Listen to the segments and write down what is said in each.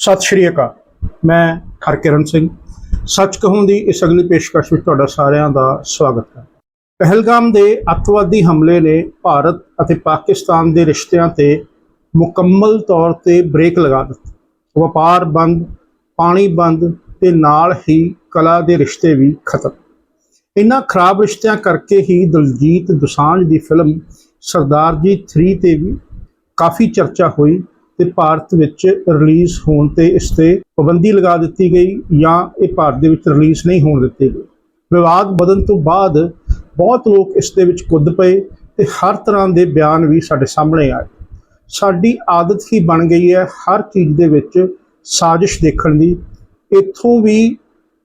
ਸਤਿ ਸ਼੍ਰੀ ਅਕਾਲ। ਮੈਂ ਹਰਕਿਰਨ ਸਿੰਘ। ਸੱਚ ਕਹੂੰ ਦੀ ਇਸ ਅਗਲੀ ਪੇਸ਼ਕਸ਼ ਵਿੱਚ ਤੁਹਾਡਾ ਸਾਰਿਆਂ ਦਾ ਸਵਾਗਤ ਹੈ। ਪਹਿਲਗਾਮ ਦੇ ਅੱਤਵਾਦੀ ਹਮਲੇ ਨੇ ਭਾਰਤ ਅਤੇ ਪਾਕਿਸਤਾਨ ਦੇ ਰਿਸ਼ਤਿਆਂ ਤੇ ਮੁਕੰਮਲ ਤੌਰ ਤੇ ਬ੍ਰੇਕ ਲਗਾ ਦਿੱਤੀ। ਵਪਾਰ ਬੰਦ, ਪਾਣੀ ਬੰਦ ਤੇ ਨਾਲ ਹੀ ਕਲਾ ਦੇ ਰਿਸ਼ਤੇ ਵੀ ਖਤਮ। ਇਨ੍ਹਾਂ ਖਰਾਬ ਰਿਸ਼ਤਿਆਂ ਕਰਕੇ ਹੀ ਦਲਜੀਤ ਦੁਸਾਂਝ ਦੀ ਫਿਲਮ ਸਰਦਾਰ ਜੀ 3 ਤੇ ਵੀ ਕਾਫੀ ਚਰਚਾ ਹੋਈ। ਤੇ ਭਾਰਤ ਵਿੱਚ ਰਿਲੀਜ਼ ਹੋਣ ਤੇ ਇਸ ਤੇ ਪਾਬੰਦੀ ਲਗਾ ਦਿੱਤੀ ਗਈ ਜਾਂ ਇਹ ਭਾਰਤ ਦੇ ਵਿੱਚ ਰਿਲੀਜ਼ ਨਹੀਂ ਹੋਣ ਦਿੱਤੀ ਗਈ। ਵਿਵਾਦ ਵਧਣ ਤੋਂ ਬਾਅਦ ਬਹੁਤ ਲੋਕ ਇਸ ਦੇ ਵਿੱਚ ਕੁੱਦ ਪਏ ਤੇ ਹਰ ਤਰ੍ਹਾਂ ਦੇ ਬਿਆਨ ਵੀ ਸਾਡੇ ਸਾਹਮਣੇ ਆਏ। ਸਾਡੀ ਆਦਤ ਹੀ ਬਣ ਗਈ ਹੈ ਹਰ ਚੀਜ਼ ਦੇ ਵਿੱਚ ਸਾਜ਼ਿਸ਼ ਦੇਖਣ ਦੀ। ਇੱਥੋਂ ਵੀ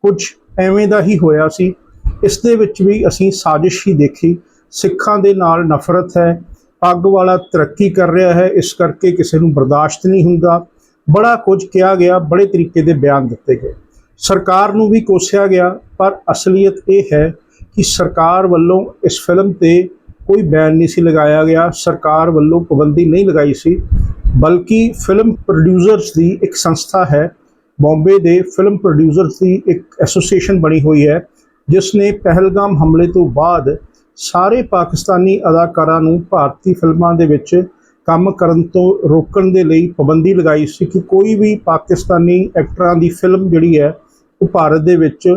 ਕੁਝ ਐਵੇਂ ਦਾ ਹੀ ਹੋਇਆ ਸੀ। ਇਸ ਦੇ ਵਿੱਚ ਵੀ ਅਸੀਂ ਸਾਜ਼ਿਸ਼ ਹੀ ਦੇਖੀ। ਸਿੱਖਾਂ ਦੇ ਨਾਲ ਨਫ਼ਰਤ ਹੈ। ਅੱਗ ਵਾਲਾ ਤਰੱਕੀ ਕਰ ਰਿਹਾ ਹੈ, ਇਸ ਕਰਕੇ ਕਿਸੇ ਨੂੰ ਬਰਦਾਸ਼ਤ ਨਹੀਂ ਹੁੰਦਾ। ਬੜਾ ਕੁਝ ਕਿਹਾ ਗਿਆ, ਬੜੇ ਤਰੀਕੇ ਦੇ ਬਿਆਨ ਦਿੱਤੇ ਗਏ। ਸਰਕਾਰ ਨੂੰ ਵੀ ਕੋਸਿਆ ਗਿਆ, ਪਰ ਅਸਲੀਅਤ ਇਹ ਹੈ ਕਿ ਸਰਕਾਰ ਵੱਲੋਂ ਇਸ ਫਿਲਮ ਤੇ ਕੋਈ ਬੈਨ ਨਹੀਂ ਸੀ ਲਗਾਇਆ ਗਿਆ। ਸਰਕਾਰ ਵੱਲੋਂ ਪਾਬੰਦੀ ਨਹੀਂ ਲਗਾਈ ਸੀ, ਬਲਕਿ ਫਿਲਮ ਪ੍ਰੋਡਿਊਸਰਸ ਦੀ ਇੱਕ ਸੰਸਥਾ ਹੈ, ਬੰਬੇ ਦੇ ਫਿਲਮ ਪ੍ਰੋਡਿਊਸਰਸ ਦੀ ਇੱਕ ਐਸੋਸੀਏਸ਼ਨ ਬਣੀ ਹੋਈ ਹੈ, ਜਿਸ ਨੇ ਪਹਿਲਗਾਮ ਹਮਲੇ ਤੋਂ ਬਾਅਦ ਸਾਰੇ ਪਾਕਿਸਤਾਨੀ ਅਦਾਕਾਰਾਂ ਨੂੰ ਭਾਰਤੀ ਫਿਲਮਾਂ ਦੇ ਵਿੱਚ ਕੰਮ ਕਰਨ ਤੋਂ ਰੋਕਣ ਦੇ ਲਈ ਪਾਬੰਦੀ ਲਗਾਈ ਸੀ ਕਿ ਕੋਈ ਵੀ ਪਾਕਿਸਤਾਨੀ ਐਕਟਰਾਂ ਦੀ ਫਿਲਮ ਜਿਹੜੀ ਹੈ, ਉਹ ਭਾਰਤ ਦੇ ਵਿੱਚ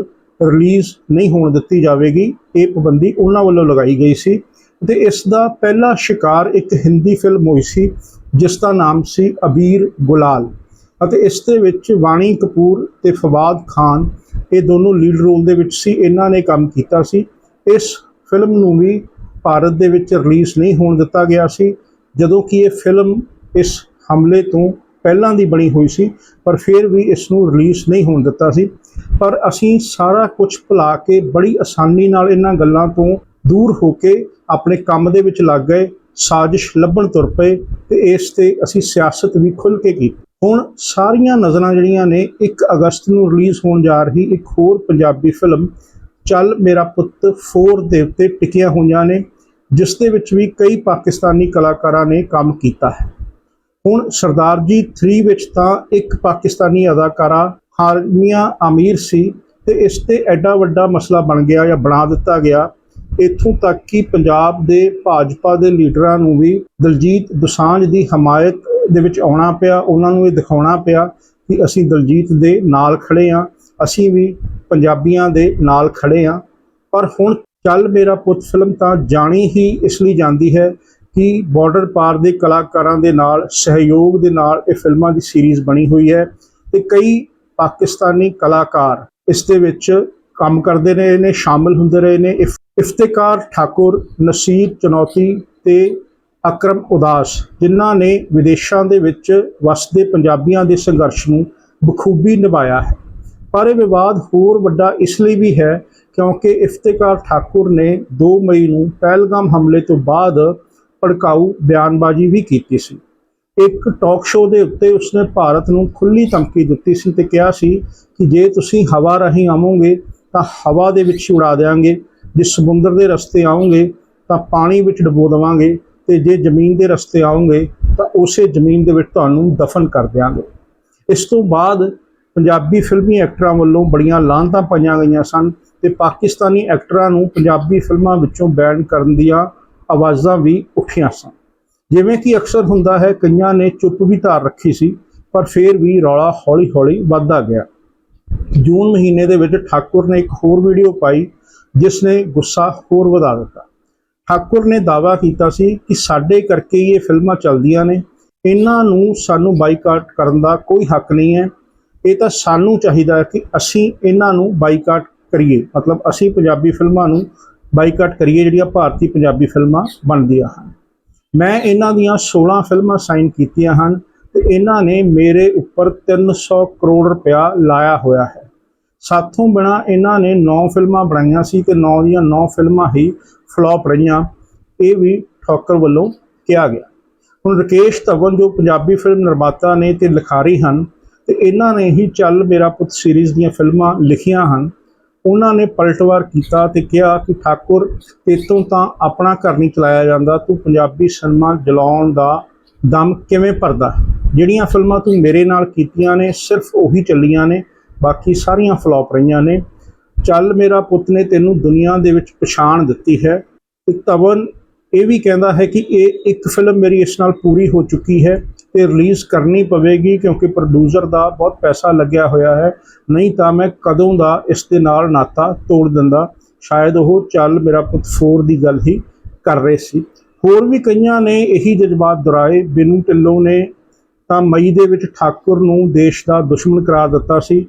ਰਿਲੀਜ਼ ਨਹੀਂ ਹੋਣ ਦਿੱਤੀ ਜਾਵੇਗੀ। ਇਹ ਪਾਬੰਦੀ ਉਹਨਾਂ ਵੱਲੋਂ ਲਗਾਈ ਗਈ ਸੀ ਤੇ ਇਸ ਦਾ ਪਹਿਲਾ ਸ਼ਿਕਾਰ ਇੱਕ ਹਿੰਦੀ ਫਿਲਮ ਹੋਈ ਸੀ, ਜਿਸ ਦਾ ਨਾਮ ਸੀ ਅਬੀਰ ਗੁਲਾਲ। ਅਤੇ ਇਸ ਦੇ ਵਿੱਚ ਵਾਣੀ ਕਪੂਰ ਤੇ ਫਵਾਦ ਖਾਨ, ਇਹ ਦੋਨੋਂ ਲੀਡ ਰੋਲ ਦੇ ਵਿੱਚ ਸੀ। ਇਹਨਾਂ ਨੇ ਕੰਮ ਕੀਤਾ ਸੀ। ਇਸ ਫਿਲਮ ਨੂੰ ਵੀ ਭਾਰਤ ਦੇ ਵਿੱਚ ਰਿਲੀਜ਼ ਨਹੀਂ ਹੋਣ ਦਿੱਤਾ ਗਿਆ ਸੀ, ਜਦੋਂ ਕਿ ਇਹ ਫਿਲਮ ਇਸ ਹਮਲੇ ਤੋਂ ਪਹਿਲਾਂ ਦੀ ਬਣੀ ਹੋਈ ਸੀ, ਪਰ ਫਿਰ ਵੀ ਇਸ ਨੂੰ ਰਿਲੀਜ਼ ਨਹੀਂ ਹੋਣ ਦਿੱਤਾ ਸੀ। ਪਰ ਅਸੀਂ ਸਾਰਾ ਕੁਝ ਭੁਲਾ ਕੇ ਬੜੀ ਆਸਾਨੀ ਨਾਲ ਇਹਨਾਂ ਗੱਲਾਂ ਤੋਂ ਦੂਰ ਹੋ ਕੇ ਆਪਣੇ ਕੰਮ ਦੇ ਵਿੱਚ ਲੱਗ ਗਏ, ਸਾਜ਼ਿਸ਼ ਲੱਭਣ ਤੁਰ ਪਏ ਤੇ ਇਸ ਤੇ ਅਸੀਂ ਸਿਆਸਤ ਵੀ ਖੁੱਲ ਕੇ ਕੀਤੀ ਹੁਣ ਸਾਰੀਆਂ ਨਜ਼ਰਾਂ ਜਿਹੜੀਆਂ ਨੇ 1 ਅਗਸਤ ਨੂੰ ਰਿਲੀਜ਼ ਹੋਣ ਜਾ ਰਹੀ ਇੱਕ ਹੋਰ ਪੰਜਾਬੀ ਫਿਲਮ ਚੱਲ ਮੇਰਾ ਪੁੱਤ 4 ਦੇ ਉੱਤੇ ਟਿਕੀਆਂ ਹੋਈਆਂ ਨੇ, ਜਿਸ ਦੇ ਵਿੱਚ ਵੀ ਕਈ ਪਾਕਿਸਤਾਨੀ ਕਲਾਕਾਰਾਂ ਨੇ ਕੰਮ ਕੀਤਾ ਹੈ। ਹੁਣ ਸਰਦਾਰ ਜੀ 3 ਵਿੱਚ ਤਾਂ ਇੱਕ ਪਾਕਿਸਤਾਨੀ ਅਦਾਕਾਰਾ ਹਾਰਮੀਆ ਅਮੀਰ ਸੀ ਤੇ ਇਸ ਤੇ ਐਡਾ ਵੱਡਾ ਮਸਲਾ ਬਣ ਗਿਆ ਜਾਂ ਬਣਾ ਦਿੱਤਾ ਗਿਆ, ਇੱਥੋਂ ਤੱਕ ਕਿ ਪੰਜਾਬ ਦੇ ਭਾਜਪਾ ਦੇ ਲੀਡਰਾਂ ਨੂੰ ਵੀ ਦਲਜੀਤ ਦੁਸਾਂਝ ਦੀ ਹਮਾਇਤ ਦੇ ਵਿੱਚ ਆਉਣਾ ਪਿਆ, ਉਹਨਾਂ ਨੂੰ ਇਹ ਦਿਖਾਉਣਾ ਪਿਆ ਕਿ ਅਸੀਂ ਦਲਜੀਤ ਦੇ ਨਾਲ ਖੜੇ ਹਾਂ, ਅਸੀਂ ਵੀ ਪੰਜਾਬੀਆਂ ਦੇ ਨਾਲ ਖੜੇ ਹਾਂ ਪਰ ਹੁਣ ਚੱਲ ਮੇਰਾ ਪੁੱਤ ਫਿਲਮ ਤਾਂ ਜਾਣੀ ਹੀ ਇਸ ਲਈ ਜਾਂਦੀ ਹੈ ਕਿ ਬਾਰਡਰ ਪਾਰ ਦੇ ਕਲਾਕਾਰਾਂ ਦੇ ਨਾਲ, ਸਹਿਯੋਗ ਦੇ ਨਾਲ ਇਹ ਫਿਲਮਾਂ ਦੀ ਸੀਰੀਜ਼ ਬਣੀ ਹੋਈ ਹੈ ਤੇ ਕਈ ਪਾਕਿਸਤਾਨੀ ਕਲਾਕਾਰ ਇਸ ਦੇ ਵਿੱਚ ਕੰਮ ਕਰਦੇ ਰਹੇ ਨੇ, ਸ਼ਾਮਲ ਹੁੰਦੇ ਰਹੇ ਨੇ। ਇਫ- ਇਫਤਿਕਾਰ ਠਾਕੁਰ, ਨਸੀਰ ਚਨੌਤੀ ਤੇ ਅਕਰਮ ਉਦਾਸ, ਜਿਨ੍ਹਾਂ ਨੇ ਵਿਦੇਸ਼ਾਂ ਦੇ ਵਿੱਚ ਵਸਦੇ ਪੰਜਾਬੀਆਂ ਦੇ ਸੰਘਰਸ਼ ਨੂੰ ਬਖੂਬੀ ਨਿਭਾਇਆ ਹੈ। ਪਰ ਇਹ ਵਿਵਾਦ ਹੋਰ ਵੱਡਾ ਇਸ ਲਈ ਵੀ ਹੈ ਕਿਉਂਕਿ ਇਫਤਿਕਾਰ ਠਾਕੁਰ ਨੇ 2 ਮਈ ਨੂੰ ਪਹਿਲਗਾਮ ਹਮਲੇ ਤੋਂ ਬਾਅਦ ਭੜਕਾਊ ਬਿਆਨਬਾਜ਼ੀ ਵੀ ਕੀਤੀ ਸੀ। ਇੱਕ ਟਾਕ ਸ਼ੋਅ ਦੇ ਉੱਤੇ ਉਸਨੇ ਭਾਰਤ ਨੂੰ ਖੁੱਲੀ ਧਮਕੀ ਦਿੱਤੀ ਸੀ ਤੇ ਕਿਹਾ ਸੀ ਕਿ ਜੇ ਤੁਸੀਂ ਹਵਾ ਰਾਹੀਂ ਆਵੋਗੇ ਤਾਂ ਹਵਾ ਦੇ ਵਿੱਚ ਹੀ ਉਡਾ ਦੇਵਾਂਗੇ ਜੇ ਸਮੁੰਦਰ ਦੇ ਰਸਤੇ ਆਓਗੇ ਤਾਂ ਪਾਣੀ ਵਿੱਚ ਡੁਬੋ ਦੇਵਾਂਗੇ ਤੇ ਜੇ ਜ਼ਮੀਨ ਦੇ ਰਸਤੇ ਆਓਗੇ ਤਾਂ ਉਸੇ ਜ਼ਮੀਨ ਦੇ ਵਿੱਚ ਤੁਹਾਨੂੰ ਦਫਨ ਕਰ ਦਿਆਂਗੇ। ਇਸ ਤੋਂ ਬਾਅਦ ਪੰਜਾਬੀ ਫਿਲਮੀ ਐਕਟਰਾਂ ਵੱਲੋਂ ਬੜੀਆਂ ਲਾਂਤਾਂ ਪਾਈਆਂ ਗਈਆਂ ਸਨ ਤੇ ਪਾਕਿਸਤਾਨੀ ਐਕਟਰਾਂ ਨੂੰ ਪੰਜਾਬੀ ਫਿਲਮਾਂ ਵਿੱਚੋਂ ਬੈਨ ਕਰਨ ਦੀਆਂ ਆਵਾਜ਼ਾਂ ਵੀ ਉੱਠੀਆਂ ਸਨ। ਜਿਵੇਂ ਕਿ ਅਕਸਰ ਹੁੰਦਾ ਹੈ, ਕਈਆਂ ਨੇ ਚੁੱਪ ਵੀ ਧਾਰ ਰੱਖੀ ਸੀ, ਪਰ ਫਿਰ ਵੀ ਰੌਲਾ ਹੌਲੀ-ਹੌਲੀ ਵੱਧਦਾ ਗਿਆ। ਜੂਨ ਮਹੀਨੇ ਦੇ ਵਿੱਚ ਠਾਕੁਰ ਨੇ ਇੱਕ ਹੋਰ ਵੀਡੀਓ ਪਾਈ, ਜਿਸ ਨੇ ਗੁੱਸਾ ਹੋਰ ਵਧਾ ਦਿੱਤਾ। ਠਾਕੁਰ ਨੇ ਦਾਅਵਾ ਕੀਤਾ ਸੀ ਕਿ ਸਾਡੇ ਕਰਕੇ ਇਹ ਫਿਲਮਾਂ ਚੱਲਦੀਆਂ ਨੇ। ਇਹਨਾਂ ਨੂੰ ਸਾਨੂੰ ਬਾਈਕਾਟ ਕਰਨ ਦਾ ਕੋਈ ਹੱਕ ਨਹੀਂ ਹੈ। ਇਹ ਤਾਂ ਸਾਨੂੰ ਚਾਹੀਦਾ ਹੈ ਕਿ ਅਸੀਂ ਇਹਨਾਂ ਨੂੰ ਬਾਈਕਾਟ ਕਰੀਏ। ਮਤਲਬ ਅਸੀਂ ਪੰਜਾਬੀ ਫਿਲਮਾਂ ਨੂੰ ਬਾਈਕਾਟ ਕਰੀਏ, ਜਿਹੜੀਆਂ ਭਾਰਤੀ ਪੰਜਾਬੀ ਫਿਲਮਾਂ ਬਣਦੀਆਂ ਹਨ। ਮੈਂ ਇਹਨਾਂ ਦੀਆਂ 16 ਫਿਲਮਾਂ ਸਾਈਨ ਕੀਤੀਆਂ ਹਨ ਤੇ ਇਹਨਾਂ ਨੇ ਮੇਰੇ ਉੱਪਰ 300 ਕਰੋੜ ਰੁਪਇਆ ਲਾਇਆ ਹੋਇਆ ਹੈ। ਸਾਥੋਂ ਬਿਨਾ ਇਹਨਾਂ ਨੇ 9 ਫਿਲਮਾਂ ਬਣਾਈਆਂ ਸੀ ਤੇ 9 ਦੀਆਂ 9 ਫਿਲਮਾਂ ਹੀ ਫਲॉप ਰਹੀਆਂ। ਇਹ ਵੀ ਠੋਕਰ ਵੱਲੋਂ ਕਿਹਾ ਗਿਆ। ਹੁਣ ਰਕੇਸ਼ ਧਵਨ, ਜੋ ਪੰਜਾਬੀ ਫਿਲਮ ਨਿਰਮਾਤਾ ਨੇ ਤੇ ਲਿਖਾਰੀ ਹਨ ਤੇ ਇਹਨਾਂ ਨੇ ਹੀ ਚੱਲ ਮੇਰਾ ਪੁੱਤ ਸੀਰੀਜ਼ ਦੀਆਂ ਫਿਲਮਾਂ ਲਿਖੀਆਂ ਹਨ। ਉਹਨਾਂ ਨੇ ਪਲਟਵਾਰ ਕੀਤਾ ਤੇ ਕਿਹਾ ਕਿ ਠਾਕੁਰ, ਤੇਤੋਂ ਤਾਂ ਆਪਣਾ ਘਰ ਨਹੀਂ ਚਲਾਇਆ ਜਾਂਦਾ, ਤੂੰ ਪੰਜਾਬੀ ਸਿਨੇਮਾ ਜਲਾਉਣ ਦਾ ਦਮ ਕਿਵੇਂ ਭਰਦਾ? ਜਿਹੜੀਆਂ ਫਿਲਮਾਂ ਤੂੰ ਮੇਰੇ ਨਾਲ ਕੀਤੀਆਂ ਨੇ, ਸਿਰਫ ਉਹੀ ਚੱਲੀਆਂ ਨੇ, ਬਾਕੀ ਸਾਰੀਆਂ ਫਲॉप ਰਹੀਆਂ ਨੇ। ਚੱਲ ਮੇਰਾ ਪੁੱਤ ਨੇ ਤੈਨੂੰ ਦੁਨੀਆ ਦੇ ਵਿੱਚ ਪਛਾਣ ਦਿੱਤੀ ਹੈ। ਤੇ ਤਵਨ ਇਹ ਵੀ ਕਹਿੰਦਾ ਹੈ ਕਿ ਇਹ ਇੱਕ ਫਿਲਮ ਮੇਰੀ ਇਸ ਨਾਲ ਪੂਰੀ ਹੋ ਚੁੱਕੀ ਹੈ। ਤੇ ਰਿਲੀਜ਼ ਕਰਨੀ ਪਵੇਗੀ ਕਿਉਂਕਿ ਪ੍ਰੋਡਿਊਸਰ ਦਾ ਬਹੁਤ ਪੈਸਾ ਲੱਗਿਆ ਹੋਇਆ ਹੈ। ਨਹੀਂ ਤਾਂ ਮੈਂ ਕਦੋਂ ਦਾ ਇਸ ਦੇ ਨਾਲ ਨਾਤਾ ਤੋੜ ਦਿੰਦਾ। ਸ਼ਾਇਦ ਉਹ ਚੱਲ ਮੇਰਾ ਪੁੱਤ 4 ਦੀ ਗੱਲ ਹੀ ਕਰ ਰਹੇ ਸੀ। ਹੋਰ ਵੀ ਕਈਆਂ ਨੇ ਇਹੀ ਜਜ਼ਬਾਤ ਦੁਹਰਾਏ। ਬਿਨੂ ਢਿੱਲੋਂ ਨੇ ਤਾਂ ਮਈ ਦੇ ਵਿੱਚ ਠਾਕੁਰ ਨੂੰ ਦੇਸ਼ ਦਾ ਦੁਸ਼ਮਣ ਕਰਾਰ ਦਿੱਤਾ ਸੀ।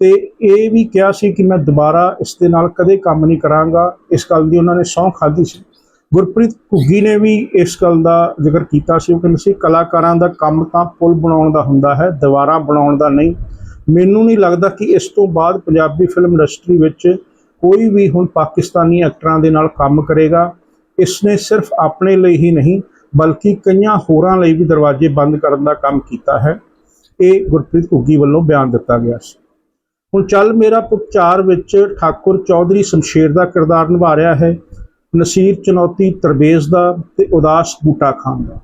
ਤੇ ਇਹ ਵੀ ਕਿਹਾ ਸੀ ਕਿ ਮੈਂ ਦੁਬਾਰਾ ਇਸ ਦੇ ਨਾਲ ਕਦੇ ਕੰਮ ਨਹੀਂ ਕਰਾਂਗਾ। ਇਸ ਗੱਲ ਦੀ ਉਹਨਾਂ ਨੇ ਸਹੁੰ ਖਾਧੀ ਸੀ। ਗੁਰਪ੍ਰੀਤ ਘੁੱਗੀ ਨੇ ਵੀ ਇਸ ਗੱਲ ਦਾ ਜ਼ਿਕਰ ਕੀਤਾ ਸੀ, ਉਹ ਕਹਿੰਦੇ ਸੀ, ਕਲਾਕਾਰਾਂ ਦਾ ਕੰਮ ਤਾਂ ਪੁਲ ਬਣਾਉਣ ਦਾ ਹੁੰਦਾ ਹੈ, ਦੀਵਾਰਾਂ ਬਣਾਉਣ ਦਾ ਨਹੀਂ। ਮੈਨੂੰ ਨਹੀਂ ਲੱਗਦਾ ਕਿ ਇਸ ਤੋਂ ਬਾਅਦ ਪੰਜਾਬੀ ਫਿਲਮ ਇੰਡਸਟਰੀ ਵਿੱਚ ਕੋਈ ਵੀ ਹੁਣ ਪਾਕਿਸਤਾਨੀ ਐਕਟਰਾਂ ਦੇ ਨਾਲ ਕੰਮ ਕਰੇਗਾ। ਇਸ ਨੇ ਸਿਰਫ ਆਪਣੇ ਲਈ ਹੀ ਨਹੀਂ, ਬਲਕਿ ਕਈਆਂ ਹੋਰਾਂ ਲਈ ਵੀ ਦਰਵਾਜ਼ੇ ਬੰਦ ਕਰਨ ਦਾ ਕੰਮ ਕੀਤਾ ਹੈ। ਇਹ ਗੁਰਪ੍ਰੀਤ ਘੁੱਗੀ ਵੱਲੋਂ ਬਿਆਨ ਦਿੱਤਾ ਗਿਆ ਸੀ। ਹੁਣ ਚੱਲ ਮੇਰਾ ਪੁੱਤ ਚਾਰ ਵਿੱਚ ਠਾਕੁਰ ਚੌਧਰੀ ਸ਼ਮਸ਼ੇਰ ਦਾ ਕਿਰਦਾਰ ਨਿਭਾ ਰਿਹਾ ਹੈ। ਨਸੀਰ ਚੁਣੌਤੀ ਤਰਬੇਜ਼ ਦਾ ਤੇ ਉਦਾਸ ਬੂਟਾ ਖਾਨ ਦਾ।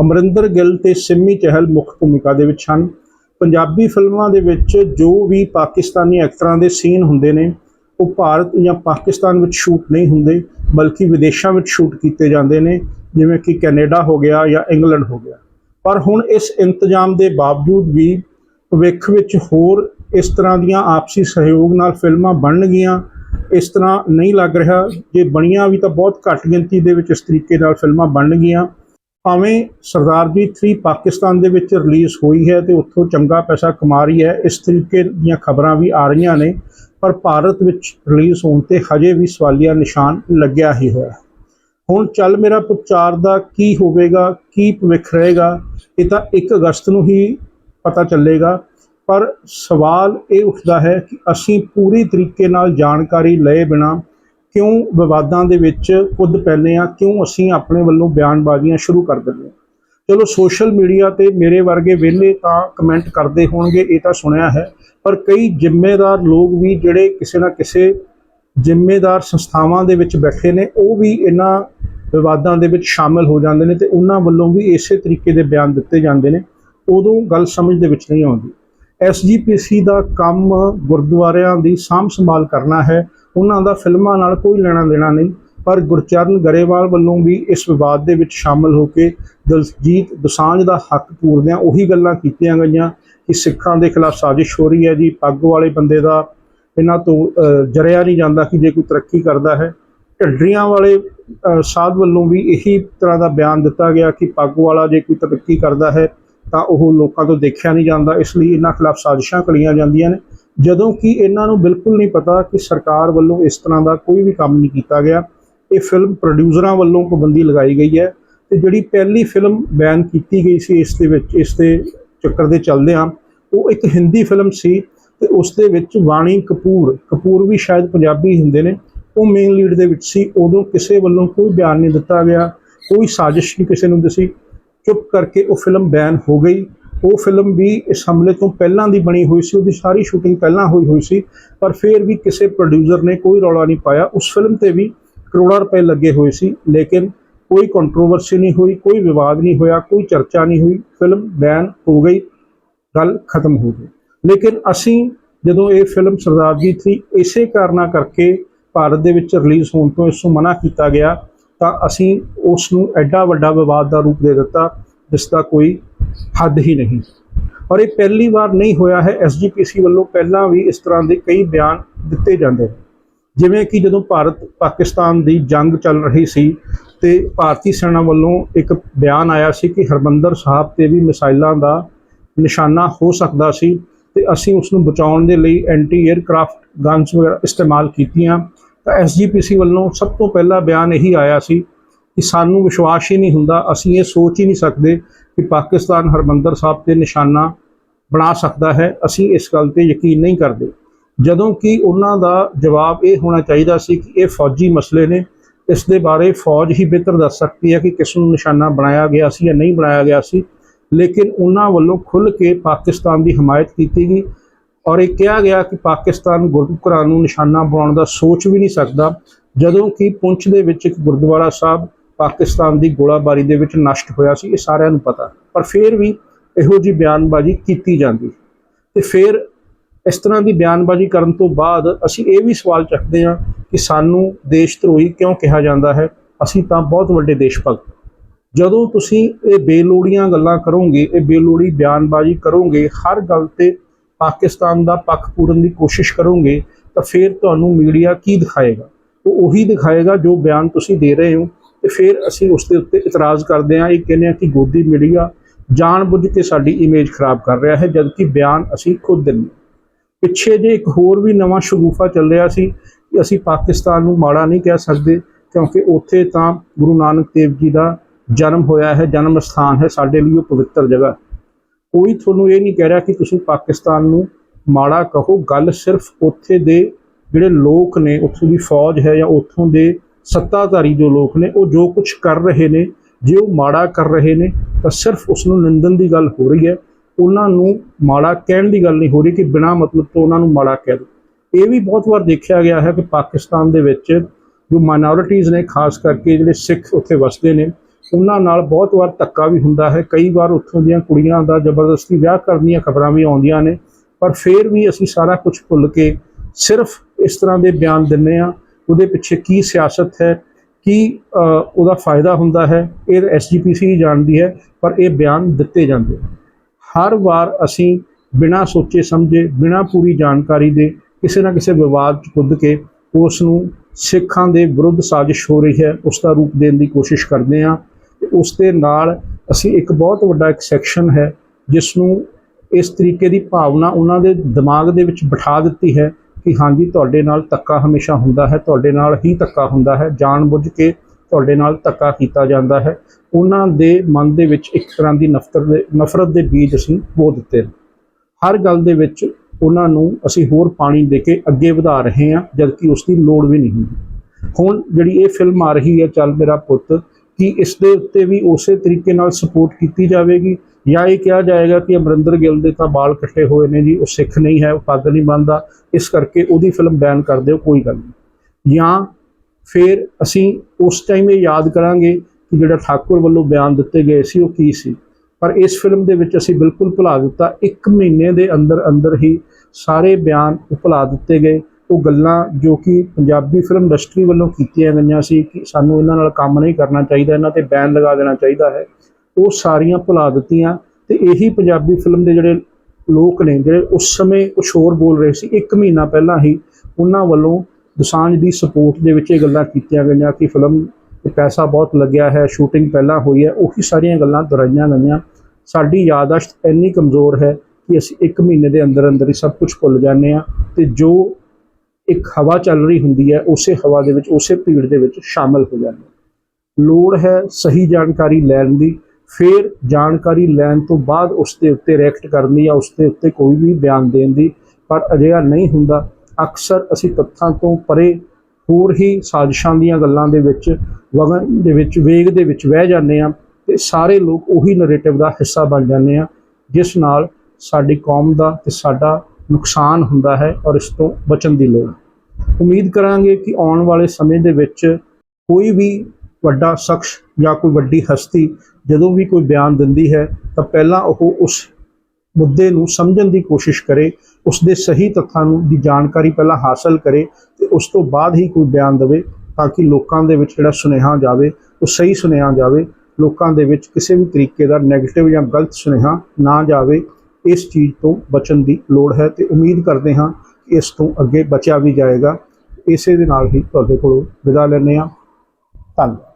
ਅਮਰਿੰਦਰ ਗਿੱਲ ਤੇ ਸਿੰਮੀ ਚਹਿਲ ਮੁੱਖ ਭੂਮਿਕਾ ਦੇ ਵਿੱਚ ਹਨ। ਪੰਜਾਬੀ ਫਿਲਮਾਂ ਦੇ ਵਿੱਚ ਜੋ ਵੀ ਪਾਕਿਸਤਾਨੀ ਐਕਟਰਾਂ ਦੇ ਸੀਨ ਹੁੰਦੇ ਨੇ, ਉਹ ਭਾਰਤ ਜਾਂ ਪਾਕਿਸਤਾਨ ਵਿੱਚ ਸ਼ੂਟ ਨਹੀਂ ਹੁੰਦੇ, ਬਲਕਿ ਵਿਦੇਸ਼ਾਂ ਵਿੱਚ ਸ਼ੂਟ ਕੀਤੇ ਜਾਂਦੇ ਨੇ, ਜਿਵੇਂ ਕਿ ਕੈਨੇਡਾ ਹੋ ਗਿਆ ਜਾਂ ਇੰਗਲੈਂਡ ਹੋ ਗਿਆ। ਪਰ ਹੁਣ ਇਸ ਇੰਤਜ਼ਾਮ ਦੇ ਬਾਵਜੂਦ ਵੀ ਭਵਿੱਖ ਵਿੱਚ ਹੋਰ ਇਸ ਤਰ੍ਹਾਂ ਦੀਆਂ ਆਪਸੀ ਸਹਿਯੋਗ ਨਾਲ ਫਿਲਮਾਂ ਬਣਨਗੀਆਂ ਇਸ ਤਰ੍ਹਾਂ ਨਹੀਂ ਲੱਗ ਰਿਹਾ। ਜੇ ਬਣੀਆਂ ਵੀ ਤਾਂ ਬਹੁਤ ਘੱਟ ਗਿਣਤੀ ਦੇ ਵਿੱਚ ਇਸ ਤਰੀਕੇ ਨਾਲ ਫਿਲਮਾਂ ਬਣਨਗੀਆਂ ਭਾਵੇਂ ਸਰਦਾਰ ਜੀ 3 ਪਾਕਿਸਤਾਨ ਦੇ ਵਿੱਚ ਰਿਲੀਜ਼ ਹੋਈ ਹੈ ਤੇ ਉੱਥੋਂ ਚੰਗਾ ਪੈਸਾ ਕਮਾ ਰਹੀ ਹੈ, ਇਸ ਤਰੀਕੇ ਦੀਆਂ ਖਬਰਾਂ ਵੀ ਆ ਰਹੀਆਂ ਨੇ, ਪਰ ਭਾਰਤ ਵਿੱਚ ਰਿਲੀਜ਼ ਹੋਣ ਤੇ ਹਜੇ ਵੀ ਸਵਾਲੀਆ ਨਿਸ਼ਾਨ ਲੱਗਿਆ ਹੀ ਹੋਇਆ ਹੁਣ ਚੱਲ ਮੇਰਾ ਪੁੱਤ ਦਾ ਕੀ ਹੋਵੇਗਾ, ਕੀ ਭਵਿੱਖ ਰਹੇਗਾ, ਇਹ ਤਾਂ 1 ਅਗਸਤ ਨੂੰ ਹੀ ਪਤਾ ਚੱਲੇਗਾ। ਪਰ ਸਵਾਲ ਇਹ ਉੱਠਦਾ ਹੈ ਕਿ ਅਸੀਂ ਪੂਰੀ ਤਰੀਕੇ ਨਾਲ ਜਾਣਕਾਰੀ ਲਏ ਬਿਨਾ ਕਿਉਂ ਵਿਵਾਦਾਂ ਦੇ ਵਿੱਚ ਕੁੱਦ ਪੈਂਦੇ ਆ ਕਿਉਂ ਅਸੀਂ ਆਪਣੇ ਵੱਲੋਂ ਬਿਆਨਬਾਜ਼ੀਆਂ ਸ਼ੁਰੂ ਕਰ ਦਿੰਦੇ ਹਾਂ। ਚਲੋ, ਸੋਸ਼ਲ ਮੀਡੀਆ ਤੇ ਮੇਰੇ ਵਰਗੇ ਵਿਹਲੇ ਤਾਂ ਕਮੈਂਟ ਕਰਦੇ ਹੋਣਗੇ, ਇਹ ਤਾਂ ਸੁਣਿਆ ਹੈ, ਪਰ ਕਈ ਜ਼ਿੰਮੇਦਾਰ ਲੋਕ ਵੀ ਜਿਹੜੇ ਕਿਸੇ ਨਾ ਕਿਸੇ ਜ਼ਿੰਮੇਦਾਰ ਸੰਸਥਾਵਾਂ ਦੇ ਵਿੱਚ ਬੈਠੇ ਨੇ, ਉਹ ਵੀ ਇਹਨਾਂ ਵਿਵਾਦਾਂ ਦੇ ਵਿੱਚ ਸ਼ਾਮਲ ਹੋ ਜਾਂਦੇ ਨੇ ਤੇ ਉਹਨਾਂ ਵੱਲੋਂ ਵੀ ਇਸੇ ਤਰੀਕੇ ਦੇ ਬਿਆਨ ਦਿੱਤੇ ਜਾਂਦੇ ਨੇ। ਉਦੋਂ ਗੱਲ ਸਮਝ ਦੇ ਵਿੱਚ ਨਹੀਂ ਆਉਂਦੀ। ਐਸਜੀਪੀਸੀ ਦਾ ਕੰਮ ਗੁਰਦੁਆਰਿਆਂ ਦੀ ਸਾਂਭ ਸੰਭਾਲ ਕਰਨਾ ਹੈ, ਉਹਨਾਂ ਦਾ ਫਿਲਮਾਂ ਨਾਲ ਕੋਈ ਲੈਣਾ ਦੇਣਾ ਨਹੀਂ। ਪਰ ਗੁਰਚਰਨ ਗਰੇਵਾਲ ਵੱਲੋਂ ਵੀ ਇਸ ਵਿਵਾਦ ਦੇ ਵਿੱਚ ਸ਼ਾਮਲ ਹੋ ਕੇ ਦਲਜੀਤ ਦਸਾਂਝ ਦਾ ਹੱਕ ਪੂਰਦਿਆਂ ਉਹੀ ਗੱਲਾਂ ਕੀਤੀਆਂ ਗਈਆਂ ਕਿ ਸਿੱਖਾਂ ਦੇ ਖਿਲਾਫ ਸਾਜ਼ਿਸ਼ ਹੋ ਰਹੀ ਹੈ ਜੀ, ਪੱਗ ਵਾਲੇ ਬੰਦੇ ਦਾ ਇਹਨਾਂ ਤੋਂ ਜਰਿਆ ਨਹੀਂ ਜਾਂਦਾ ਕਿ ਜੇ ਕੋਈ ਤਰੱਕੀ ਕਰਦਾ ਹੈ। ਢੱਡਰੀਆਂ ਵਾਲੇ ਸਾਧ ਵੱਲੋਂ ਵੀ ਇਹੀ ਤਰ੍ਹਾਂ ਦਾ ਬਿਆਨ ਦਿੱਤਾ ਗਿਆ ਕਿ ਪੱਗ ਵਾਲਾ ਜੇ ਕੋਈ ਤਰੱਕੀ ਕਰਦਾ ਹੈ ਤਾਂ ਉਹ ਲੋਕਾਂ ਤੋਂ ਦੇਖਿਆ ਨਹੀਂ ਜਾਂਦਾ, ਇਸ ਲਈ ਇਹਨਾਂ ਖਿਲਾਫ ਸਾਜ਼ਿਸ਼ਾਂ ਕਲੀਆਂ ਜਾਂਦੀਆਂ ਨੇ। ਜਦੋਂ ਕਿ ਇਹਨਾਂ ਨੂੰ ਬਿਲਕੁਲ ਨਹੀਂ ਪਤਾ ਕਿ ਸਰਕਾਰ ਵੱਲੋਂ ਇਸ ਤਰ੍ਹਾਂ ਦਾ ਕੋਈ ਵੀ ਕੰਮ ਨਹੀਂ ਕੀਤਾ ਗਿਆ। ਇਹ ਫਿਲਮ ਪ੍ਰੋਡਿਊਸਰਾਂ ਵੱਲੋਂ ਪਾਬੰਦੀ ਲਗਾਈ ਗਈ ਹੈ ਤੇ ਜਿਹੜੀ ਪਹਿਲੀ ਫਿਲਮ ਬੈਨ ਕੀਤੀ ਗਈ ਸੀ, ਇਸ ਦੇ ਵਿੱਚ, ਇਸ ਦੇ ਚੱਕਰ ਦੇ ਚੱਲਦਿਆਂ, ਉਹ ਇੱਕ ਹਿੰਦੀ ਫਿਲਮ ਸੀ ਤੇ ਉਸ ਦੇ ਵਿੱਚ ਵਾਣੀ ਕਪੂਰ ਕਪੂਰ ਵੀ ਸ਼ਾਇਦ ਪੰਜਾਬੀ ਹੁੰਦੇ ਨੇ, ਉਹ ਮੇਨ ਲੀਡ ਦੇ ਵਿੱਚ ਸੀ। ਉਦੋਂ ਕਿਸੇ ਵੱਲੋਂ ਕੋਈ ਬਿਆਨ ਨਹੀਂ ਦਿੱਤਾ ਗਿਆ, ਕੋਈ ਸਾਜ਼ਿਸ਼ ਨਹੀਂ ਕਿਸੇ ਨੂੰ ਦਸੀ ਚੁੱਪ ਕਰਕੇ ਉਹ ਫਿਲਮ ਬੈਨ ਹੋ ਗਈ। ਉਹ ਫਿਲਮ ਵੀ ਇਸ ਹਮਲੇ ਤੋਂ ਪਹਿਲਾਂ ਦੀ ਬਣੀ ਹੋਈ ਸੀ। ਉਹਦੀ ਸਾਰੀ ਸ਼ੂਟਿੰਗ ਪਹਿਲਾਂ ਹੋਈ ਹੋਈ ਸੀ। ਪਰ ਫਿਰ ਵੀ ਕਿਸੇ ਪ੍ਰੋਡਿਊਸਰ ਨੇ ਕੋਈ ਰੌਲਾ ਨਹੀਂ ਪਾਇਆ। ਉਸ ਫਿਲਮ ਤੇ ਵੀ ਕਰੋੜਾਂ ਰੁਪਏ ਲੱਗੇ ਹੋਏ ਸੀ। ਲੇਕਿਨ ਕੋਈ ਕੰਟਰੋਵਰਸੀ ਨਹੀਂ ਹੋਈ, ਕੋਈ ਵਿਵਾਦ ਨਹੀਂ ਹੋਇਆ, ਕੋਈ ਚਰਚਾ ਨਹੀਂ ਹੋਈ। ਫਿਲਮ ਬੈਨ ਹੋ ਗਈ। ਗੱਲ ਖਤਮ ਹੋ ਗਈ। ਲੇਕਿਨ ਅਸੀਂ ਜਦੋਂ ਇਹ ਫਿਲਮ ਸਰਦਾਰ ਜੀ ਥੀ, ਇਸੇ ਕਾਰਨਾ ਕਰਕੇ ਭਾਰਤ ਦੇ ਵਿੱਚ ਰਿਲੀਜ਼ ਹੋਣ ਤੋਂ ਇਸ ਨੂੰ ਮਨਾ ਕੀਤਾ ਗਿਆ। ਤਾਂ ਅਸੀਂ ਉਸ ਨੂੰ ਐਡਾ ਵੱਡਾ ਵਿਵਾਦ ਦਾ ਰੂਪ ਦੇ ਦਿੱਤਾ ਜਿਸ ਦਾ ਕੋਈ ਹੱਦ ਹੀ ਨਹੀਂ। ਔਰ ਇਹ ਪਹਿਲੀ ਵਾਰ ਨਹੀਂ ਹੋਇਆ ਹੈ ਐਸਜੀਪੀਸੀ ਵੱਲੋਂ ਪਹਿਲਾਂ ਵੀ ਇਸ ਤਰ੍ਹਾਂ ਦੇ ਕਈ ਬਿਆਨ ਦਿੱਤੇ ਜਾਂਦੇ ਨੇ। ਜਿਵੇਂ ਕਿ ਜਦੋਂ ਭਾਰਤ ਪਾਕਿਸਤਾਨ ਦੀ ਜੰਗ ਚੱਲ ਰਹੀ ਸੀ ਤੇ ਭਾਰਤੀ ਸੈਨਾ ਵੱਲੋਂ ਇੱਕ ਬਿਆਨ ਆਇਆ ਸੀ ਕਿ ਹਰਮੰਦਰ ਸਾਹਿਬ ਤੇ ਵੀ ਮਿਸਾਈਲਾਂ ਦਾ ਨਿਸ਼ਾਨਾ ਹੋ ਸਕਦਾ ਸੀ ਤੇ ਅਸੀਂ ਉਸ ਨੂੰ ਬਚਾਉਣ ਦੇ ਲਈ ਐਂਟੀ 에ਅਰਕ੍ਰਾਫਟ ਗਨਸ ਵਗੈਰਾ ਇਸਤੇਮਾਲ ਕੀਤੀਆਂ। ਤਾਂ ਐਸਜੀਪੀਸੀ ਵੱਲੋਂ ਸਭ ਤੋਂ ਪਹਿਲਾ ਬਿਆਨ ਇਹੀ ਆਇਆ ਸੀ ਕਿ ਸਾਨੂੰ ਵਿਸ਼ਵਾਸ ਹੀ ਨਹੀਂ ਹੁੰਦਾ, ਅਸੀਂ ਇਹ ਸੋਚ ਹੀ ਨਹੀਂ ਸਕਦੇ ਕਿ ਪਾਕਿਸਤਾਨ ਹਰਮੰਦਰ ਸਾਹਿਬ ਤੇ ਨਿਸ਼ਾਨਾ ਬਣਾ ਸਕਦਾ ਹੈ। ਅਸੀਂ ਇਸ ਗੱਲ ਤੇ ਯਕੀਨ ਨਹੀਂ ਕਰਦੇ। ਜਦੋਂ ਕਿ ਉਹਨਾਂ ਦਾ ਜਵਾਬ ਇਹ ਹੋਣਾ ਚਾਹੀਦਾ ਸੀ ਕਿ ਇਹ ਫੌਜੀ ਮਸਲੇ ਨੇ, ਇਸ ਦੇ ਬਾਰੇ ਫੌਜ ਹੀ ਬਿਹਤਰ ਦੱਸ ਸਕਦੀ ਹੈ ਕਿ ਕਿਸ ਨੂੰ ਨਿਸ਼ਾਨਾ ਬਣਾਇਆ ਗਿਆ ਸੀ ਜਾਂ ਨਹੀਂ ਬਣਾਇਆ ਗਿਆ ਸੀ। ਲੇਕਿਨ ਉਹਨਾਂ ਵੱਲੋਂ ਖੁੱਲ੍ਹ ਕੇ ਪਾਕਿਸਤਾਨ ਦੀ ਹਮਾਇਤ ਕੀਤੀ ਗਈ। ਔਰ ਇਹ ਕਿਹਾ ਗਿਆ ਕਿ ਪਾਕਿਸਤਾਨ ਗੁਰੂ ਘਰਾਂ ਨੂੰ ਨਿਸ਼ਾਨਾ ਬਣਾਉਣ ਦਾ ਸੋਚ ਵੀ ਨਹੀਂ ਸਕਦਾ, ਜਦੋਂ ਕਿ ਪੁੰਛ ਦੇ ਵਿੱਚ ਇੱਕ ਗੁਰਦੁਆਰਾ ਸਾਹਿਬ ਪਾਕਿਸਤਾਨ ਦੀ ਗੋਲਾਬਾਰੀ ਦੇ ਵਿੱਚ ਨਸ਼ਟ ਹੋਇਆ ਸੀ, ਇਹ ਸਾਰਿਆਂ ਨੂੰ ਪਤਾ। ਪਰ ਫਿਰ ਵੀ ਇਹੋ ਜੀ ਬਿਆਨਬਾਜ਼ੀ ਕੀਤੀ ਜਾਂਦੀ। ਤੇ ਫਿਰ ਇਸ ਤਰ੍ਹਾਂ ਦੀ ਬਿਆਨਬਾਜ਼ੀ ਕਰਨ ਤੋਂ ਬਾਅਦ ਅਸੀਂ ਇਹ ਵੀ ਸਵਾਲ ਚੱਕਦੇ ਹਾਂ ਕਿ ਸਾਨੂੰ ਦੇਸ਼ ਧਰੋਹੀ ਕਿਉਂ ਕਿਹਾ ਜਾਂਦਾ ਹੈ? ਅਸੀਂ ਤਾਂ ਬਹੁਤ ਵੱਡੇ ਦੇਸ਼ ਭਗਤ ਜਦੋਂ ਤੁਸੀਂ ਇਹ ਬੇਲੋੜੀਆਂ ਗੱਲਾਂ ਕਰੋਗੇ, ਇਹ ਬੇਲੋੜੀ ਬਿਆਨਬਾਜ਼ੀ ਕਰੋਗੇ, ਹਰ ਗੱਲ ਤੇ ਪਾਕਿਸਤਾਨ ਦਾ ਪੱਖ ਪੂਰਨ ਦੀ ਕੋਸ਼ਿਸ਼ ਕਰੋਗੇ ਤਾਂ ਫਿਰ ਤੁਹਾਨੂੰ ਮੀਡੀਆ ਕੀ ਦਿਖਾਏਗਾ? ਉਹ ਉਹੀ ਦਿਖਾਏਗਾ ਜੋ ਬਿਆਨ ਤੁਸੀਂ ਦੇ ਰਹੇ ਹੋ ਤੇ ਫਿਰ ਅਸੀਂ ਉਸ ਦੇ ਉੱਤੇ ਇਤਰਾਜ਼ ਕਰਦੇ ਹਾਂ। ਇਹ ਕਹਿੰਦੇ ਹਾਂ ਕਿ ਗੋਦੀ ਮੀਡੀਆ ਜਾਣਬੁੱਝ ਕੇ ਸਾਡੀ ਇਮੇਜ ਖਰਾਬ ਕਰ ਰਿਹਾ ਹੈ, ਜਦਕਿ ਬਿਆਨ ਅਸੀਂ ਖੁਦ ਦਿੰਦੇ ਹਾਂ। ਪਿੱਛੇ ਜੇ ਇੱਕ ਹੋਰ ਵੀ ਨਵਾਂ ਸ਼ਗੂਫਾ ਚੱਲ ਰਿਹਾ ਸੀ ਕਿ ਅਸੀਂ ਪਾਕਿਸਤਾਨ ਨੂੰ ਮਾੜਾ ਨਹੀਂ ਕਹਿ ਸਕਦੇ, ਕਿਉਂਕਿ ਉੱਥੇ ਤਾਂ ਗੁਰੂ ਨਾਨਕ ਦੇਵ ਜੀ ਦਾ ਜਨਮ ਹੋਇਆ ਹੈ, ਜਨਮ ਸਥਾਨ ਹੈ ਸਾਡੇ ਲਈ ਉਹ ਪਵਿੱਤਰ ਜਗ੍ਹਾ। ਕੋਈ ਤੁਹਾਨੂੰ ਇਹ ਨਹੀਂ ਕਹਿ ਰਿਹਾ ਕਿ ਤੁਸੀਂ ਪਾਕਿਸਤਾਨ ਨੂੰ ਮਾੜਾ ਕਹੋ। ਗੱਲ ਸਿਰਫ ਉੱਥੇ ਦੇ ਜਿਹੜੇ ਲੋਕ ਨੇ, ਉੱਥੋਂ ਦੀ ਫੌਜ ਹੈ ਜਾਂ ਉੱਥੋਂ ਦੇ ਸੱਤਾਧਾਰੀ ਜੋ ਲੋਕ ਨੇ, ਉਹ ਜੋ ਕੁਝ ਕਰ ਰਹੇ ਨੇ, ਜੇ ਉਹ ਮਾੜਾ ਕਰ ਰਹੇ ਨੇ, ਤਾਂ ਸਿਰਫ ਉਸ ਨੂੰ ਨਿੰਦਣ ਦੀ ਗੱਲ ਹੋ ਰਹੀ ਹੈ। ਉਹਨਾਂ ਨੂੰ ਮਾੜਾ ਕਹਿਣ ਦੀ ਗੱਲ ਨਹੀਂ ਹੋ ਰਹੀ ਕਿ ਬਿਨਾਂ ਮਤਲਬ ਤੋਂ ਉਹਨਾਂ ਨੂੰ ਮਾੜਾ ਕਹਿ ਦਿਓ ਇਹ ਵੀ ਬਹੁਤ ਵਾਰ ਦੇਖਿਆ ਗਿਆ ਹੈ ਕਿ ਪਾਕਿਸਤਾਨ ਦੇ ਵਿੱਚ ਜੋ ਮਾਈਨੋਰਿਟੀਜ਼ ਨੇ, ਖਾਸ ਕਰਕੇ ਜਿਹੜੇ ਸਿੱਖ ਉੱਥੇ ਵਸਦੇ ਨੇ ਉਹਨਾਂ ਨਾਲ ਬਹੁਤ ਵਾਰ ਧੱਕਾ ਵੀ ਹੁੰਦਾ ਹੈ। ਕਈ ਵਾਰ ਉੱਥੋਂ ਦੀਆਂ ਕੁੜੀਆਂ ਦਾ ਜ਼ਬਰਦਸਤੀ ਵਿਆਹ ਕਰਨ ਦੀਆਂ ਖਬਰਾਂ ਵੀ ਆਉਂਦੀਆਂ ਨੇ। ਪਰ ਫਿਰ ਵੀ ਅਸੀਂ ਸਾਰਾ ਕੁਝ ਭੁੱਲ ਕੇ ਸਿਰਫ ਇਸ ਤਰ੍ਹਾਂ ਦੇ ਬਿਆਨ ਦਿੰਨੇ ਆ ਉਹਦੇ ਪਿੱਛੇ ਕੀ ਸਿਆਸਤ ਹੈ, ਕੀ ਉਹਦਾ ਫਾਇਦਾ ਹੁੰਦਾ ਹੈ, ਇਹ ਐਸਜੀਪੀਸੀ ਹੀ ਜਾਣਦੀ ਹੈ, ਪਰ ਇਹ ਬਿਆਨ ਦਿੱਤੇ ਜਾਂਦੇ ਹਰ ਵਾਰ ਅਸੀਂ ਬਿਨਾਂ ਸੋਚੇ ਸਮਝੇ, ਬਿਨਾਂ ਪੂਰੀ ਜਾਣਕਾਰੀ ਦੇ ਕਿਸੇ ਨਾ ਕਿਸੇ ਵਿਵਾਦ 'ਚ ਕੁੱਦ ਕੇ ਉਸ ਨੂੰ ਸਿੱਖਾਂ ਦੇ ਵਿਰੁੱਧ ਸਾਜ਼ਿਸ਼ ਹੋ ਰਹੀ ਹੈ, ਉਸ ਦਾ ਰੂਪ ਦੇਣ ਦੀ ਕੋਸ਼ਿਸ਼ ਕਰਦੇ ਹਾਂ। ਤੇ ਉਸ ਦੇ ਨਾਲ ਅਸੀਂ ਇੱਕ ਬਹੁਤ ਵੱਡਾ ਇੱਕ ਸੈਕਸ਼ਨ ਹੈ ਜਿਸ ਨੂੰ ਇਸ ਤਰੀਕੇ ਦੀ ਭਾਵਨਾ ਉਹਨਾਂ ਦੇ ਦਿਮਾਗ ਦੇ ਵਿੱਚ ਬਿਠਾ ਦਿੱਤੀ ਹੈ ਕਿ ਹਾਂਜੀ, ਤੁਹਾਡੇ ਨਾਲ ਧੱਕਾ ਹਮੇਸ਼ਾ ਹੁੰਦਾ ਹੈ, ਤੁਹਾਡੇ ਨਾਲ ਹੀ ਧੱਕਾ ਹੁੰਦਾ ਹੈ, ਜਾਣਬੁੱਝ ਕੇ ਤੁਹਾਡੇ ਨਾਲ ਧੱਕਾ ਕੀਤਾ ਜਾਂਦਾ ਹੈ। ਉਹਨਾਂ ਦੇ ਮਨ ਦੇ ਵਿੱਚ ਇੱਕ ਤਰ੍ਹਾਂ ਦੀ ਨਫ਼ਰਤ ਦੇ ਨਫ਼ਰਤ ਦੇ ਬੀਜ ਅਸੀਂ ਬੋ ਦਿੱਤੇ ਨੇ। ਹਰ ਗੱਲ ਦੇ ਵਿੱਚ ਉਹਨਾਂ ਨੂੰ ਅਸੀਂ ਹੋਰ ਪਾਣੀ ਦੇ ਕੇ ਅੱਗੇ ਵਧਾ ਰਹੇ ਹਾਂ, ਜਦਕਿ ਉਸ ਦੀ ਲੋੜ ਵੀ ਨਹੀਂ ਹੁਣ ਜਿਹੜੀ ਇਹ ਫਿਲਮ ਆ ਰਹੀ ਹੈ, ਚੱਲ ਮੇਰਾ ਪੁੱਤ ਕਿ ਇਸ ਦੇ ਉੱਤੇ ਵੀ ਉਸੇ ਤਰੀਕੇ ਨਾਲ ਸਪੋਰਟ ਕੀਤੀ ਜਾਵੇਗੀ ਜਾਂ ਇਹ ਕਿਹਾ ਜਾਏਗਾ ਕਿ ਅਮਰਿੰਦਰ ਗਿੱਲ ਦੇ ਤਾਂ ਬਾਲ ਕੱਟੇ ਹੋਏ ਨੇ ਜੀ, ਉਹ ਸਿੱਖ ਨਹੀਂ ਹੈ, ਉਹ ਪੱਗ ਨਹੀਂ ਬਣਦਾ ਇਸ ਕਰਕੇ ਉਹਦੀ ਫਿਲਮ ਬੈਨ ਕਰ ਦਿਓ, ਕੋਈ ਗੱਲ ਨਹੀਂ। ਜਾਂ ਫਿਰ ਅਸੀਂ ਉਸ ਟਾਈਮ ਇਹ ਯਾਦ ਕਰਾਂਗੇ ਕਿ ਜਿਹੜਾ ਠਾਕੁਰ ਵੱਲੋਂ ਬਿਆਨ ਦਿੱਤੇ ਗਏ ਸੀ, ਉਹ ਕੀ ਸੀ। ਪਰ ਇਸ ਫਿਲਮ ਦੇ ਵਿੱਚ ਅਸੀਂ ਬਿਲਕੁਲ ਭੁਲਾ ਦਿੱਤਾ, ਇੱਕ ਮਹੀਨੇ ਦੇ ਅੰਦਰ ਅੰਦਰ ਹੀ ਸਾਰੇ ਬਿਆਨ ਉਹ ਭੁਲਾ ਦਿੱਤੇ ਗਏ। ਉਹ ਗੱਲਾਂ ਜੋ ਕਿ ਪੰਜਾਬੀ ਫਿਲਮ ਇੰਡਸਟਰੀ ਵੱਲੋਂ ਕੀਤੀਆਂ ਗਈਆਂ ਸੀ ਕਿ ਸਾਨੂੰ ਇਹਨਾਂ ਨਾਲ ਕੰਮ ਨਹੀਂ ਕਰਨਾ ਚਾਹੀਦਾ, ਇਹਨਾਂ ਤੇ ਬੈਨ ਲਗਾ ਦੇਣਾ ਚਾਹੀਦਾ ਹੈ। ਉਹ ਸਾਰੀਆਂ ਭੁਲਾ ਦਿੱਤੀਆਂ ਤੇ ਇਹੀ ਪੰਜਾਬੀ ਫਿਲਮ ਦੇ ਜਿਹੜੇ ਲੋਕ ਨੇ, ਜਿਹੜੇ ਉਸ ਸਮੇਂ ਕੁਛ ਹੋਰ ਬੋਲ ਰਹੇ ਸੀ, ਇੱਕ ਮਹੀਨਾ ਪਹਿਲਾਂ ਹੀ ਉਹਨਾਂ ਵੱਲੋਂ ਦੁਸਾਂਝ ਦੀ ਸਪੋਰਟ ਦੇ ਵਿੱਚ ਇਹ ਗੱਲਾਂ ਕੀਤੀਆਂ ਗਈਆਂ ਕਿ ਫਿਲਮ ਤੇ ਪੈਸਾ ਬਹੁਤ ਲੱਗਿਆ ਹੈ ਸ਼ੂਟਿੰਗ ਪਹਿਲਾਂ ਹੋਈ ਹੈ, ਉਹੀ ਸਾਰੀਆਂ ਗੱਲਾਂ ਦੁਹਰਾਈਆਂ ਗਈਆਂ। ਸਾਡੀ ਯਾਦਾਸ਼ਤ ਇੰਨੀ ਕਮਜ਼ੋਰ ਹੈ ਕਿ ਅਸੀਂ ਇੱਕ ਮਹੀਨੇ ਦੇ ਅੰਦਰ ਅੰਦਰ ਹੀ ਸਭ ਕੁਝ ਭੁੱਲ ਜਾਂਦੇ ਹਾਂ ਤੇ ਜੋ ਇੱਕ ਹਵਾ ਚੱਲ ਰਹੀ ਹੁੰਦੀ ਹੈ, ਉਸੇ ਹਵਾ ਦੇ ਵਿੱਚ, ਉਸੇ ਭੀੜ ਦੇ ਵਿੱਚ ਸ਼ਾਮਲ ਹੋ ਜਾਂਦੇ ਲੋੜ ਹੈ ਸਹੀ ਜਾਣਕਾਰੀ ਲੈਣ ਦੀ, ਫਿਰ ਜਾਣਕਾਰੀ ਲੈਣ ਤੋਂ ਬਾਅਦ ਉਸ ਦੇ ਉੱਤੇ ਰਿਐਕਟ ਕਰਨ ਦੀ ਜਾਂ ਉਸ ਦੇ ਉੱਤੇ ਕੋਈ ਵੀ ਬਿਆਨ ਦੇਣ ਦੀ, ਪਰ ਅਜਿਹਾ ਨਹੀਂ ਹੁੰਦਾ। ਅਕਸਰ ਅਸੀਂ ਤੱਥਾਂ ਤੋਂ ਪਰੇ ਹੋਰ ਹੀ ਸਾਜ਼ਿਸ਼ਾਂ ਦੀਆਂ ਗੱਲਾਂ ਦੇ ਵਿੱਚ ਵਗਨ ਦੇ ਵਿੱਚ, ਵੇਗ ਦੇ ਵਿੱਚ ਵਹਿ ਜਾਂਦੇ ਆ ਤੇ ਸਾਰੇ ਲੋਕ ਉਹੀ ਨੈਰੇਟਿਵ ਦਾ ਹਿੱਸਾ ਬਣ ਜਾਂਦੇ ਆ ਜਿਸ ਨਾਲ ਸਾਡੀ ਕੌਮ ਦਾ ਤੇ ਸਾਡਾ ਨੁਕਸਾਨ ਹੁੰਦਾ ਹੈ ਔਰ ਇਸ ਤੋਂ ਬਚਣ ਦੀ ਲੋੜ ਹੈ। ਉਮੀਦ ਕਰਾਂਗੇ ਕਿ ਆਉਣ ਵਾਲੇ ਸਮੇਂ ਦੇ ਵਿੱਚ ਕੋਈ ਵੀ ਵੱਡਾ ਸ਼ਖਸ ਜਾਂ ਕੋਈ ਵੱਡੀ ਹਸਤੀ ਜਦੋਂ ਵੀ ਕੋਈ ਬਿਆਨ ਦਿੰਦੀ ਹੈ, ਤਾਂ ਪਹਿਲਾਂ ਉਹ ਉਸ ਮੁੱਦੇ ਨੂੰ ਸਮਝਣ ਦੀ ਕੋਸ਼ਿਸ਼ ਕਰੇ, ਉਸ ਦੇ ਸਹੀ ਤੱਥਾਂ ਨੂੰ ਦੀ ਜਾਣਕਾਰੀ ਪਹਿਲਾਂ ਹਾਸਲ ਕਰੇ ਤੇ ਉਸ ਤੋਂ ਬਾਅਦ ਹੀ ਕੋਈ ਬਿਆਨ ਦੇਵੇ ਤਾਂ ਕਿ ਲੋਕਾਂ ਦੇ ਵਿੱਚ ਜਿਹੜਾ ਸੁਨੇਹਾ ਜਾਵੇ, ਉਹ ਸਹੀ ਸੁਨੇਹਾ ਜਾਵੇ ਲੋਕਾਂ ਦੇ ਵਿੱਚ ਕਿਸੇ ਵੀ ਤਰੀਕੇ ਦਾ ਨੈਗੇਟਿਵ ਜਾਂ ਗਲਤ ਸੁਨੇਹਾ ਨਾ ਜਾਵੇ ਇਸ ਚੀਜ਼ ਤੋਂ ਬਚਣ ਦੀ ਲੋੜ ਹੈ ਤੇ ਉਮੀਦ ਕਰਦੇ ਹਾਂ ਕਿ ਇਸ ਤੋਂ ਅੱਗੇ ਬਚਿਆ ਵੀ ਜਾਏਗਾ। ਇਸੇ ਦੇ ਨਾਲ ਹੀ ਤੁਹਾਡੇ ਕੋਲੋਂ ਵਿਦਾ ਲੈਂਦੇ ਹਾਂ। ਧੰਨਵਾਦ।